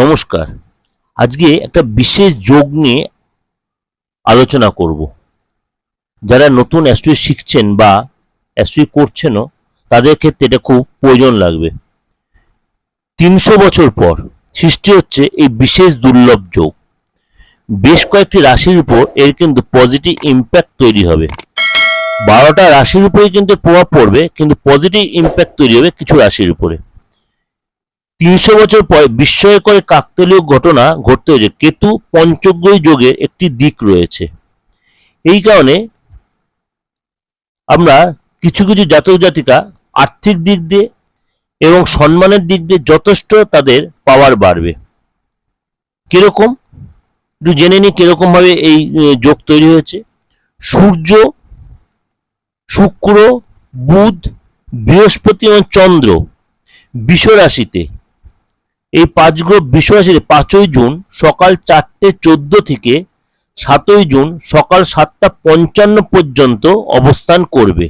নমস্কার। আজকে একটা বিশেষ যোগ নিয়ে আলোচনা করব। যারা নতুন অ্যাস্ট্রো শিখছেন বা অ্যাস্ট্রো করছেনও, তাদের ক্ষেত্রে এটা খুব প্রয়োজন লাগবে। তিনশো বছর পর সৃষ্টি হচ্ছে এই বিশেষ দুর্লভ যোগ। বেশ কয়েকটি রাশির উপর এর কিন্তু পজিটিভ ইম্প্যাক্ট তৈরি হবে। বারোটা রাশির উপরে কিন্তু প্রভাব পড়বে, কিন্তু পজিটিভ ইম্প্যাক্ট তৈরি হবে কিছু রাশির উপরে। তিনশো বছর পরে বিস্ময়কর কাকতালীয় ঘটনা ঘটতে হয়েছে। কেতু পঞ্চগ্রহী যোগের একটি দিক রয়েছে। এই কারণে আমরা কিছু কিছু জাতক জাতিকা আর্থিক দিক দিয়ে এবং সম্মানের দিক দিয়ে যথেষ্ট তাদের পাওয়ার বাড়বে। কীরকম? একটু জেনে নিই কীরকম ভাবে এই যোগ তৈরি হয়েছে। সূর্য, শুক্র, বুধ, বৃহস্পতি এবং চন্দ্র বিষ রাশিতে এই পাঁচ গ্রহ বিশ্ব রাশিতে পাঁচই জুন সকাল চারটে চোদ্দ থেকে সাতই জুন সকাল সাতটা পঞ্চান্ন পর্যন্ত অবস্থান করবে।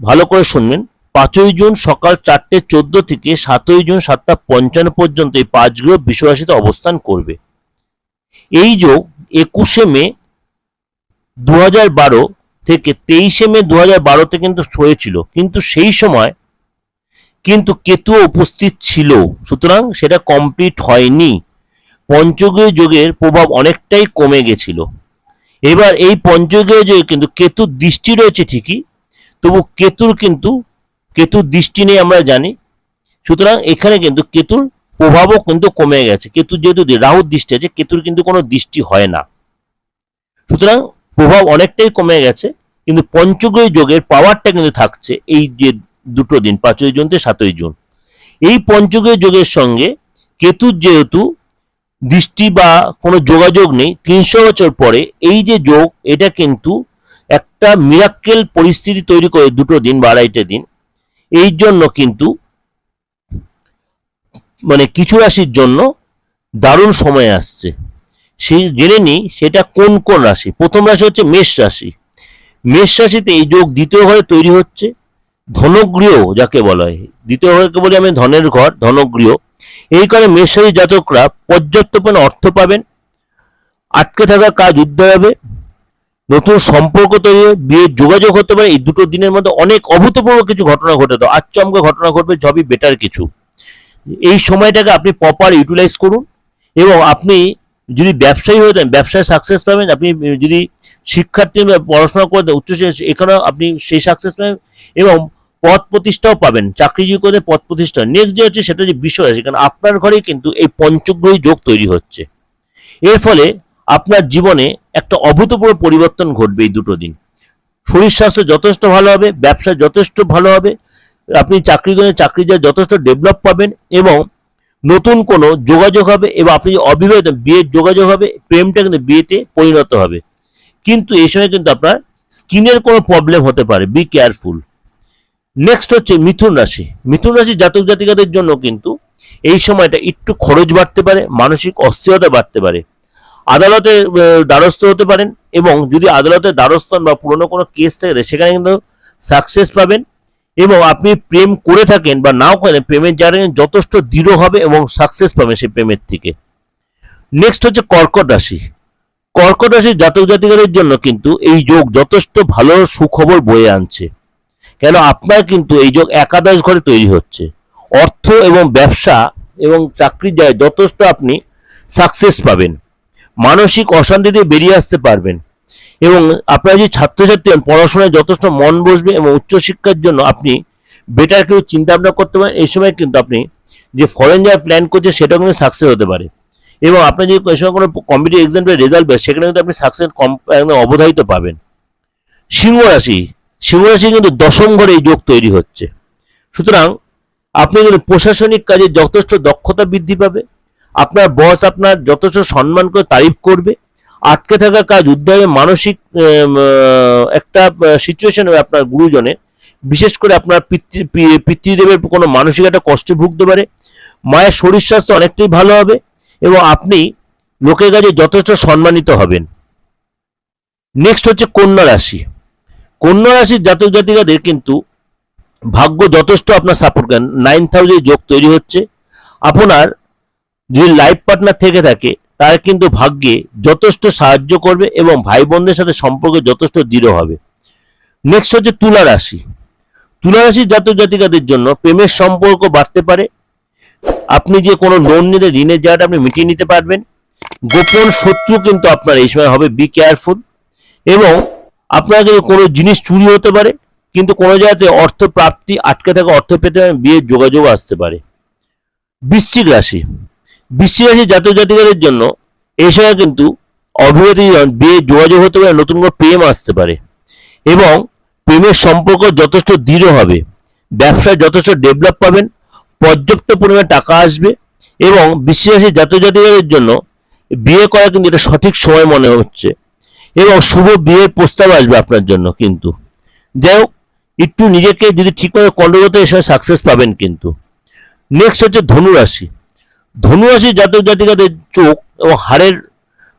ভালো করে শুনবেন। পাঁচই জুন সকাল চারটে চোদ্দ থেকে সাতই জুন সাতটা পঞ্চান্ন পর্যন্ত এই পাঁচ গ্রহ বিশ্ব অবস্থান করবে। এই যোগ একুশে মে দু থেকে তেইশে মে দু হাজার বারোতে কিন্তু হয়েছিল। কিন্তু সেই সময় কিন্তু কেতু উপস্থিত ছিল। সুতরাং সেটা কমপ্লিট হয়নি। পঞ্চগ্রহ যোগের প্রভাব অনেকটাই কমে গেছিল। এবার এই পঞ্চগ্রহ যোগে কিন্তু কেতুর দৃষ্টি রয়েছে ঠিকই, তবু কেতুর কিন্তু, কেতুর দৃষ্টি নেই আমরা জানি। সুতরাং এখানে কিন্তু কেতুর প্রভাবও কিন্তু কমে গেছে। কেতু যেহেতু রাহুর দৃষ্টি আছে, কেতুর কিন্তু কোনো দৃষ্টি হয় না। সুতরাং প্রভাব অনেকটাই কমে গেছে, কিন্তু পঞ্চগ্রহ যোগের পাওয়ারটা কিন্তু থাকছে এই যে দুটো দিন, পাঁচই জুন থেকে সাতই জুন। এই পঞ্চগ্রহ যোগের সঙ্গে কেতুর যেহেতু দৃষ্টি বা কোনো যোগাযোগ নেই, তিনশো বছর পরে এই যে যোগ, এটা কিন্তু একটা মিরাক্কেল পরিস্থিতি তৈরি করে দুটো দিন বা আড়াইটে দিন। এই জন্য কিন্তু মানে কিছু রাশির জন্য দারুণ সময় আসছে। সেই জেনে নিই সেটা কোন কোন রাশি? প্রথম রাশি হচ্ছে মেষ রাশি। মেষ রাশিতে এই যোগ দ্বিতীয় ঘরে তৈরি হচ্ছে। ধনগৃহ যাকে বলা হয়। দ্বিতীয় ঘরকে বলি আমি ধনের ঘর ধনগৃহ এই কারণে মেষ রাশি জাতকরা পর্যাপ্ত অর্থ পাবেন, আটকে থাকা কাজ উদ্ধার হবে, নতুন সম্পর্ক তৈরি বিয়ের যোগাযোগ হতে পারে। এই দুটো দিনের মধ্যে অনেক অভূতপূর্ব কিছু ঘটনা ঘটে দাও আচমকা ঘটনা ঘটবে, সবই বেটার কিছু। এই সময়টাকে আপনি প্রপার ইউটিলাইজ করুন এবং আপনি যদি ব্যবসায়ী হয়ে থাকেন ব্যবসায় সাকসেস পাবেন, আপনি যদি শিক্ষার্থী পড়াশোনা করে উচ্চ এখানেও আপনি সেই সাকসেস পাবেন এবং পদ প্রতিষ্ঠাও পাবেন, চাকরিজীবী করে পদ প্রতিষ্ঠা। নেক্সট যে হচ্ছে সেটা যে বিষয় আছে, কারণ আপনার ঘরেই কিন্তু এই পঞ্চগ্রহী যোগ তৈরি হচ্ছে। এর ফলে আপনার জীবনে একটা অভূতপূর্ব পরিবর্তন ঘটবে এই দুটো দিন। শরীর স্বাস্থ্য যথেষ্ট ভালো হবে, ব্যবসা যথেষ্ট ভালো হবে, আপনি চাকরি করে চাকরি যা যথেষ্ট ডেভেলপ পাবেন এবং নতুন কোনো যোগাযোগ হবে এবং আপনি যে অবিবাহিত বিয়ের যোগাযোগ হবে, প্রেমটা কিন্তু বিয়েতে পরিণত হবে। কিন্তু এই সময় কিন্তু আপনার স্কিনের কোনো প্রবলেম হতে পারে বি কেয়ারফুল নেক্সট হচ্ছে মিথুন রাশি। মিথুন রাশি জাতক জাতিকাদের জন্য কিন্তু এই সময়টা একটু খরচ বাড়তে পারে, মানসিক অস্থিরতা বাড়তে পারে। আদালতে দ্বারস্থ হতে পারেন এবং যদি আদালতের দ্বারস্থ বা পুরনো কোনো কেস থাকে, সেখানে কিন্তু সাকসেস পাবেন এবং আপনি প্রেম করে থাকেন বা নাও করেন, প্রেমের জার্নি যথেষ্ট দৃঢ় হবে এবং সাকসেস পাবেন সেই প্রেমের থেকে। নেক্সট হচ্ছে কর্কট রাশি। কর্কট রাশির জাতক জাতিকাদের জন্য কিন্তু এই যোগ যথেষ্ট ভালো সুখবর বয়ে আনছে। কেন আপনার কিন্তু এই যোগ একাদশ ঘরে তৈরি হচ্ছে। অর্থ এবং ব্যবসা এবং চাকরির জায়গায় যথেষ্ট আপনি সাকসেস পাবেন। মানসিক অশান্তি থেকে বেরিয়ে আসতে পারবেন। এবং আপনারা যে ছাত্রছাত্রী হন, পড়াশোনায় যথেষ্ট মন বসবে এবং উচ্চশিক্ষার জন্য আপনি বেটার কেউ ভাবনা করতে পারেন। এই সময় কিন্তু আপনি যে ফরেন যাওয়ার প্ল্যান করছে সেটাও কিন্তু সাকসেস হতে পারে। এবং আপনার যদি এই সময় কোনো কম্পিটিভ এক্সামের রেজাল্ট বের সেখানে কিন্তু আপনি সাকসেস কম অবধারিত পাবেন। সিংহ রাশি সিংহ রাশি কিন্তু দশম ঘরে এই যোগ তৈরি হচ্ছে। সুতরাং আপনি কিন্তু প্রশাসনিক কাজে যথেষ্ট দক্ষতা বৃদ্ধি পাবে, আপনার বস আপনার যথেষ্ট সম্মান করে তারিফ করবে, আটকে থাকা কাজ, উদ্ধারে মানসিক একটা সিচুয়েশন হবে আপনার গুরুজনের বিশেষ করে আপনার পিতৃ পিতৃদেবের কোনো মানসিক একটা কষ্টে ভুগতে পারে, মায়ের শরীর স্বাস্থ্য অনেকটাই ভালো হবে এবং আপনি লোকের কাছে যথেষ্ট সম্মানিত হবেন। নেক্সট হচ্ছে কন্যা রাশি। কন্যা রাশির জাতক জাতিকাদের কিন্তু ভাগ্য যথেষ্ট আপনার সাপোর্ট করেন। নাইন থাউজেন্ড যোগ তৈরি হচ্ছে। আপনার যদি লাইফ পার্টনার থেকে থাকে, তার কিন্তু ভাগ্যে যথেষ্ট সাহায্য করবে এবং ভাই বোনদের সাথে সম্পর্ক যথেষ্ট দৃঢ় হবে। নেক্সট হচ্ছে তুলা রাশি। তুলা রাশির জাতক জাতিকাদের জন্য প্রেমের সম্পর্ক বাড়তে পারে। আপনি যে কোনো লোন নিলে ঋণের জায়গাটা আপনি মিটিয়ে নিতে পারবেন। গোপন শত্রু কিন্তু আপনার এই সময় হবে বি কেয়ারফুল এবং আপনার কিন্তু কোনো জিনিস চুরি হতে পারে, কিন্তু কোনো জায়গাতে অর্থ প্রাপ্তি আটকে থাকা অর্থ পেতে বিয়ের যোগাযোগ আসতে পারে। বৃশ্চিক রাশি। বৃশ্চিক রাশি জাতক জাতিকাদের জন্য এই সময় কিন্তু অবিবাহিত বিয়ে যোগাযোগ হতে পারে, নতুন কোনো প্রেম আসতে পারে এবং প্রেমের সম্পর্ক যথেষ্ট দৃঢ় হবে ব্যবসায় যথেষ্ট ডেভেলপ পাবেন, পর্যাপ্ত পরিমাণে টাকা আসবে এবং বৃশ্চিক রাশি জাতক জন্য বিয়ে করা কিন্তু এটা সঠিক সময় মনে হচ্ছে। এবং শুভ বিয়ের প্রস্তাব আসবে আপনার জন্য কিন্তু। যাই হোক, একটু নিজেকে যদি ঠিকভাবে কন্ট্রোল করতে এসে সাকসেস পাবেন কিন্তু। নেক্সট হচ্ছে ধনুরাশি। ধনুরাশি জাতক জাতিকাদের চোখ এবং হাড়ের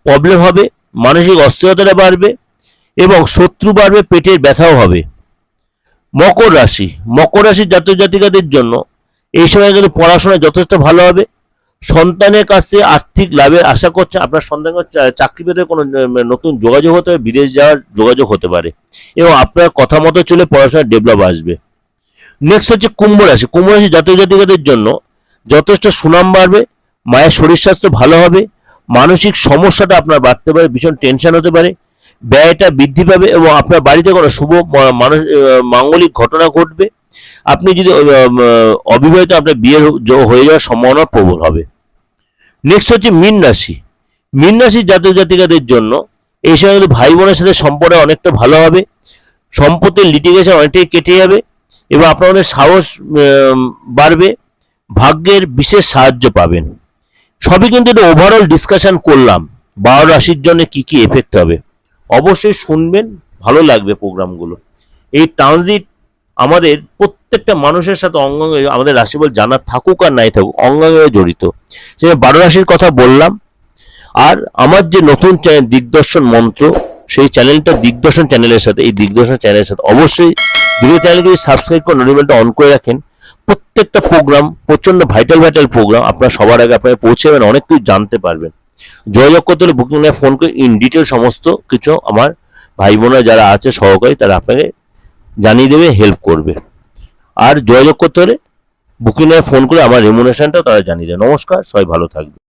প্রবলেম হবে, মানসিক অস্থিরতাটা বাড়বে এবং শত্রু বাড়বে, পেটের ব্যথাও হবে। মকর রাশি। মকর রাশির জাতক জাতিকাদের জন্য এই সময় কিন্তু পড়াশোনা যথেষ্ট ভালো হবে। সন্তানের কাছ থেকে আর্থিক লাভের আশা করছে, আপনার সন্তানের চা- চাকরি পেতে কোনো নতুন যোগাযোগ হতে পারে, বিদেশ যাওয়ার যোগাযোগ হতে পারে। এবং আপনার কথা মতো চলে পড়াশোনার ডেভেলপ আসবে। নেক্সট হচ্ছে কুম্ভ রাশি। কুম্ভ রাশি জাতক জাতিকাদের জন্য যথেষ্ট সুনাম বাড়বে, মায়ের শরীর স্বাস্থ্য ভালো হবে, মানসিক সমস্যাটা আপনার বাড়তে পারে, ভীষণ টেনশন হতে পারে, ব্যয়টা বৃদ্ধি পাবে এবং আপনার বাড়িতে কোনো শুভ মানুষ মাঙ্গলিক ঘটনা ঘটবে। আপনি যদি অবিবাহিত আপনার বিয়ে হয়ে যাওয়ার সম্ভাবনা প্রবল হবে। নেক্সট হচ্ছে মীন রাশি মীন রাশির জাতক জাতিকাদের জন্য এই সময় কিন্তু ভাই বোনের সাথে সম্পর্ক অনেকটা ভালো হবে। সম্পত্তির লিটিগেশন অনেকটাই কেটে যাবে এবং অনেক সাহস বাড়বে। ভাগ্যের বিশেষ সাহায্য পাবেন। সবই কিন্তু এটা ওভারঅল ডিসকাশন করলাম। বারো রাশির জন্য কি কি এফেক্ট হবে। অবশ্যই শুনবেন, ভালো লাগবে প্রোগ্রামগুলো এই ট্রানজিট আমাদের প্রত্যেকটা মানুষের সাথে অঙ্গাঙ্গে আমাদের রাশিফল জানা থাকুক আর নাই থাকুক, অঙ্গাঙ্গে জড়িত। সে বারো রাশির কথা বললাম। আর আমার যে নতুন চ্যানেল দিগদর্শন মন্ত্র, সেই চ্যানেলটা দিগদর্শন চ্যানেলের সাথে, এই দিগদর্শন চ্যানেলের সাথে অবশ্যই দুটো চ্যানেলকে সাবস্ক্রাইব করে নোটিফিকেশনটা অন করে রাখেন। প্রত্যেকটা প্রোগ্রাম প্রচণ্ড ভাইটাল ভাইটাল প্রোগ্রাম আপনার সবার আগে আপনারা পৌঁছে যাবেন অনেক কিছু জানতে পারবেন। যোগাযোগ করতে বুকিং নিয়ে ফোন করে ইন ডিটেল সমস্ত কিছু আমার ভাই বোনেরা যারা আছে, সহকারী, তারা আপনাকে জানিয়ে দেবে হেল্প করবে। আর যোগাযোগ করতে হলে বুকিং ফোন করে আমার রেমুনেশনটাও তারা জানিয়ে দেবে। নমস্কার, সবাই ভালো থাকবে